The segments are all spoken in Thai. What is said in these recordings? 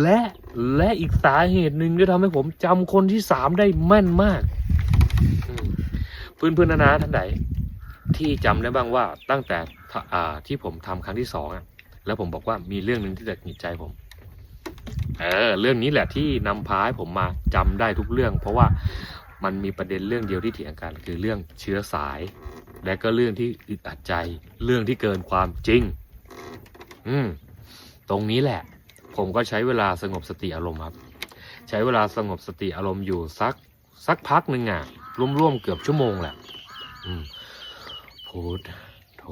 และและอีกสาเหตุหนึ่งที่ทำให้ผมจำคนที่สามได้แม่นมากเพื่อนเพื่อนนะนะท่านใดที่จำได้บ้างว่าตั้งแต่ที่ผมทำครั้งที่สองอะแล้วผมบอกว่ามีเรื่องหนึ่งที่จะหงิดใจผม เออ เรื่องนี้แหละที่นำพาให้ผมมาจำได้ทุกเรื่อง เพราะว่ามันมีประเด็นเรื่องเดียวที่เถียงกัน คือเรื่องเชื้อสาย และก็เรื่องที่อึดอัดใจ เรื่องที่เกินความจริง อืม ตรงนี้แหละ ผมก็ใช้เวลาสงบสติอารมณ์ครับ ใช้เวลาสงบสติอารมณ์อยู่สักสักพักหนึ่งอะร่วมๆเกือบชั่วโมงแหละพูดโท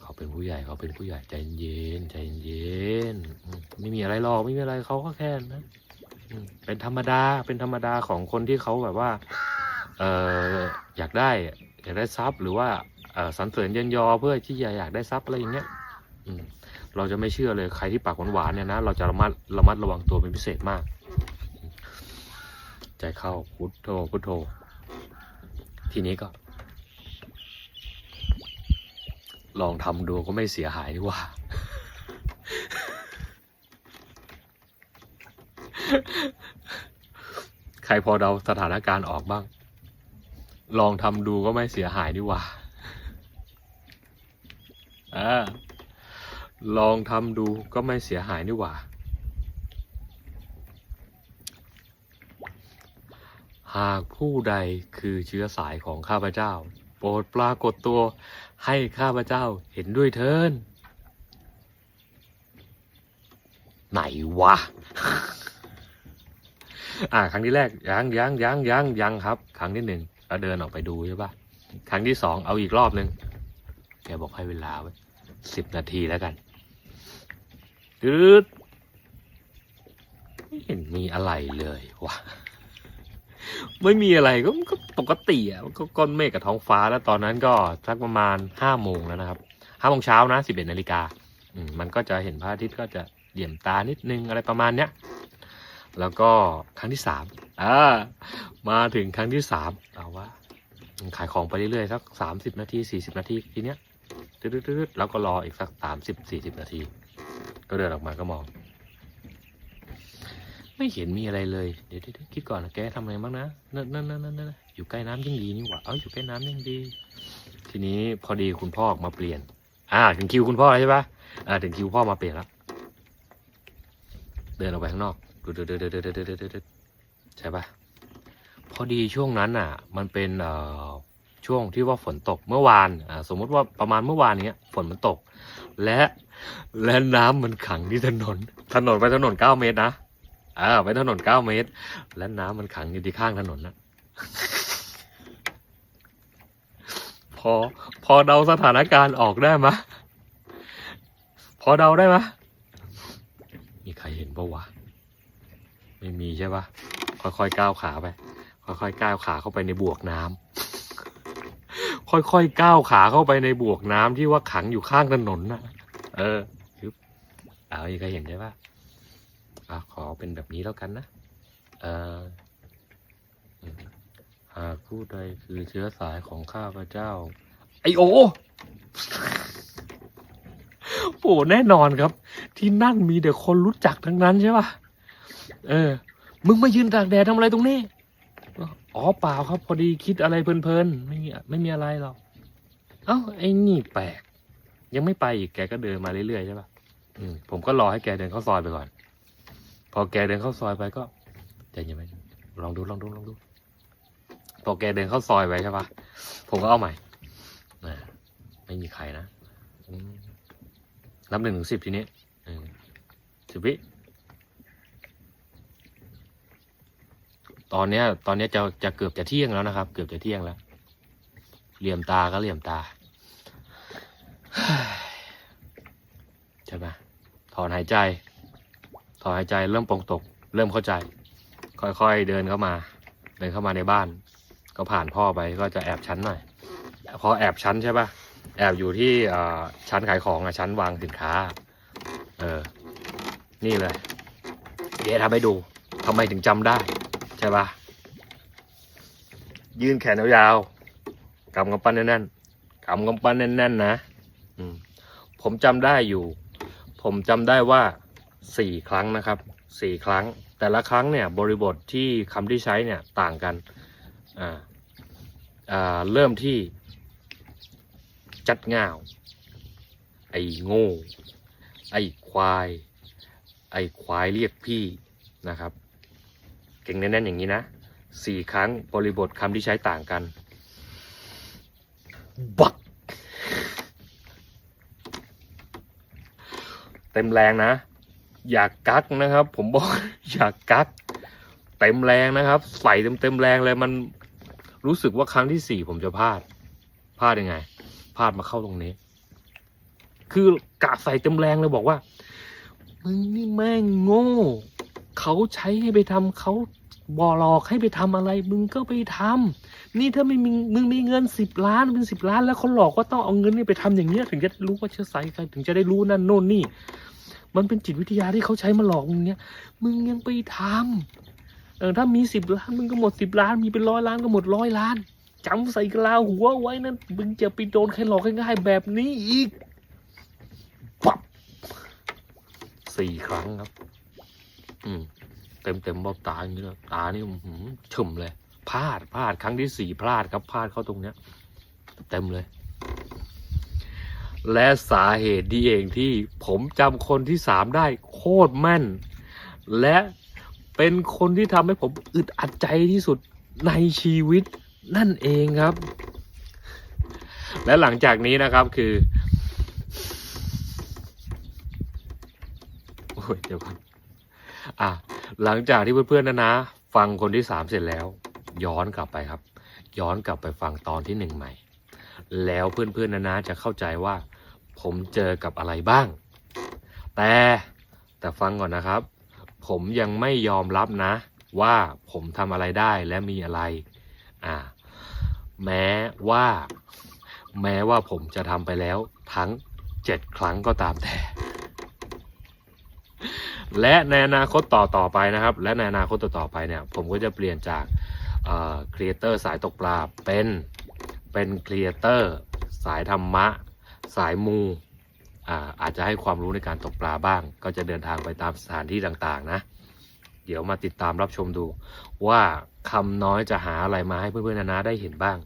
เขาเป็นผู้ใหญ่เขาเป็นผู้ใหญ่ใจเย็นใจเย็นไม่มีอะไรหรอกไม่มีอะไรเขาก็แค่นั้นเป็นธรรมดาเป็นธรรมดาของคนที่เขาแบบว่าเอออยากได้อยากได้ทรัพย์หรือว่าสรรเสริญเยินยอเพื่อที่จะอยากได้ทรัพย์อะไรอย่างเงี้ยอืม เราจะไม่เชื่อเลยใครที่ปากหวานๆเนี่ยนะ เราจะระมัดระมัดระวังตัวเป็นพิเศษมาก ใจเข้าพุทโธพุทโธ ทีนี้ก็ ลองทำดูก็ไม่เสียหายดีกว่า ใครพอเดาสถานการณ์ออกบ้าง ลองทำดูก็ไม่เสียหายดีกว่าอ่า ลองทำดูก็ไม่เสียหายนี่หว่า หากผู้ใดคือเชื้อสายของข้าพเจ้า โปรดปรากฏตัวให้ข้าพเจ้าเห็นด้วยเถินไหนวะ อ่า ครั้งที่แรกยังยังยังยังยังครับ ครั้งที่หนึ่งเราเดินออกไปดูใช่ปะครั้งที่สองเอาอีกรอบหนึ่งแกบอกให้เวลาไว้สิบนาทีแล้วกัน ตืดไม่เห็นมีอะไรเลยวะไม่มีอะไรก็ปกติอะก็ก้อนเมฆกับท้องฟ้าแล้วตอนนั้นก็สักประมาณห้าโมงแล้วนะครับห้าโมงเช้านะสิบเอ็ดนาฬิกาอืมมันก็จะเห็นพระอาทิตย์ก็จะเหลี่ยมตานิดนึงอะไรประมาณเนี้ยแล้วก็ครั้งที่สามอ่ามาถึงครั้งที่สามเอาว่าขายของไปเรื่อยๆสักสามสิบนาทีสี่สิบนาทีทีเนี้ยตืดๆแล้วก็รออีกสักสามสิบสี่สิบนาที ก็เดินออกมาก็มอง ไม่เห็นมีอะไรเลย เดี๋ยวคิดก่อนนะแกทำอะไรบ้างนะนั่นนั่นนั่นนั่นอยู่ใกล้น้ำยิ่งดีนี่หว่า เอออยู่ใกล้น้ำยิ่งดี ทีนี้พอดีคุณพ่อออกมาเปลี่ยน อ่า ถึงคิวคุณพ่อใช่ปะอ่า ถึงคิวพ่อมาเปลี่ยนแล้ว เดินออกไปข้างนอกเดิดเดิเดิเดิเดิเดิใช่ปะพอดีช่วงนั้นอะ มันเป็นเอ่อ ช่วงที่ว่าฝนตกเมื่อวานอ่าสมมุติว่าประมาณเมื่อวานเนี้ยฝนมันตก และและน้ำมันขังที่ถนน ถนนไปถนนเก้าเมตรนะอ่าไปถนนเก้าเมตร และน้ำมันขังอยู่ที่ข้างถนนนะพอพอเดาสถานการณ์ออกได้ไหมพอเดาได้ไหมมีใครเห็นปะวะ ไม่มีใช่ปะค่อยๆก้าวขาไป ค่อยๆก้าวขาเข้าไปในบวกน้ำ ค่อยๆก้าวขาเข้าไปในบวกน้ำที่ว่าขังอยู่ข้างถนนน่ะเออยึบเอาอีกใครเห็นใช่ปะอะขอเป็นแบบนี้แล้วกันนะเออหากผู้ใดคือเชื้อสายของข้าพเจ้า ไอโอโอ้แน่นอนครับ ที่นั่นมีแต่คนรู้จักทั้งนั้นใช่ปะเออ มึงมายืนตากแดดทำอะไรตรงนี้ อ๋อเปล่าครับ พอดีคิดอะไรเพลินๆ ไม่มีไม่มีอะไรหรอก เอ้าไอ้นี่แปลก ยังไม่ไปอีกแกก็เดินมาเรื่อยๆใช่ปะอืมผมก็รอให้แกเดินเข้าซอยไปก่อน พอแกเดินเข้าซอยไปก็ใจเย็นไปลองดูลองดูลองดูพอแกเดินเข้าซอยไปใช่ปะผมก็เอาใหม่อ่าไม่มีใครนะนับหนึ่งถึงสิบทีนี้สิบวิ ตอนเนี้ย ตอนเนี้ยจะจะเกือบจะเที่ยงแล้วนะครับ เกือบจะเที่ยงแล้ว เหลี่ยมตาก็เหลี่ยมตาใช่ไหมถอนหายใจ ถอนหายใจเริ่มปรงตก เริ่มเข้าใจ ค่อยๆเดินเข้ามา เดินเข้ามาในบ้าน ก็ผ่านพ่อไปก็จะแอบชั้นหน่อย พอแอบชั้นใช่ปะแอบอยู่ที่ชั้นขายของอะชั้นวางสินค้า เออ นี่เลย เดี๋ยวทำให้ดูทำไมถึงจำได้ ใช่ปะยื่นแขนยาวๆกำกำปั้นแน่นๆกำกำปั้นแน่นๆนะผมจำได้อยู่ ผมจำได้ว่าสี่ครั้งนะครับสี่ครั้ง แต่ละครั้งเนี่ยบริบทที่คำที่ใช้เนี่ยต่างกันอ่าอ่าเริ่มที่จัดง่าว ไอ้โง่ ไอ้ควาย ไอ้ควายเรียกพี่นะครับ เก่งแน่นๆอย่างนี้นะสี่ครั้งบริบทคำที่ใช้ต่างกัน บัก เต็มแรงนะ อยากกักนะครับ ผมบอก อยากกัก เต็มแรงนะครับ ใส่เต็มเต็มๆแรงเลยมันรู้สึกว่าครั้งที่สี่ผมจะพลาด พลาดยังไง พลาดมาเข้าตรงนี้ คือกะใส่เต็มแรงเลยบอกว่ามึงนี่แม่งโง่ เขาใช้ให้ไปทำเขาบอหลอกให้ไปทำอะไร มึงก็ไปทำนี่ถ้าไม่มีมึงมีเงินสิบล้านเป็นสิบล้าน แล้วเขาหลอกว่าต้องเอาเงินนี่ไปทำอย่างเนี้ยถึงจะรู้ว่าเชื้อสายใครถึงจะได้รู้นั่นโน่นนี่ มันเป็นจิตวิทยาที่เขาใช้มาหลอกมึงเนี้ยมึงยังไปทำเออถ้ามีสิบล้านมึงก็หมดสิบล้าน มีเป็นร้อยล้านก็หมดร้อยล้านจำใส่กลาหัวไว้นั่นมึงจะไปโดนใครหลอกง่ายๆแบบนี้อีกปั๊บสี่ครั้งครับ อืมเต็มเต็มบอกตาอย่างนี้เลยตานี่อื้อหือฉ่มเลยพลาดพลาดครั้งที่สี่พลาดครับพลาดเข้าตรงเนี้ย เต็มเลย และสาเหตุดีเองที่ผมจำคนที่สามได้โคตรแม่น และเป็นคนที่ทำให้ผมอึดอัดใจที่สุดในชีวิตนั่นเองครับ และหลังจากนี้นะครับคือโอ้ยเดี๋ยวก่อน อะหลังจากที่เพื่อนๆนะนะ ฟังคนที่สามเสร็จแล้ว ย้อนกลับไปครับ ย้อนกลับไปฟังตอนที่หนึ่งใหม่ แล้วเพื่อนๆนะนะจะเข้าใจว่า ผมเจอกับอะไรบ้าง แต่แต่ฟังก่อนนะครับ ผมยังไม่ยอมรับนะ ว่าผมทำอะไรได้และมีอะไร อ่า แม้ว่า แม้ว่าผมจะทำไปแล้วทั้งเจ็ดครั้งก็ตามแต่ และในอนาคตต่อต่อไปนะครับ และในอนาคตต่อต่อไปเนี่ยผมก็จะเปลี่ยนจากครีเอเตอร์สายตกปลาเป็นเป็นครีเอเตอร์สายธรรมะ สายมูอาอาจจะให้ความรู้ในการตกปลาบ้าง ก็จะเดินทางไปตามสถานที่ต่างๆนะ เดี๋ยวมาติดตามรับชมดู ว่าคำน้อยจะหาอะไรมาให้เพื่อนๆนานาได้เห็นบ้าง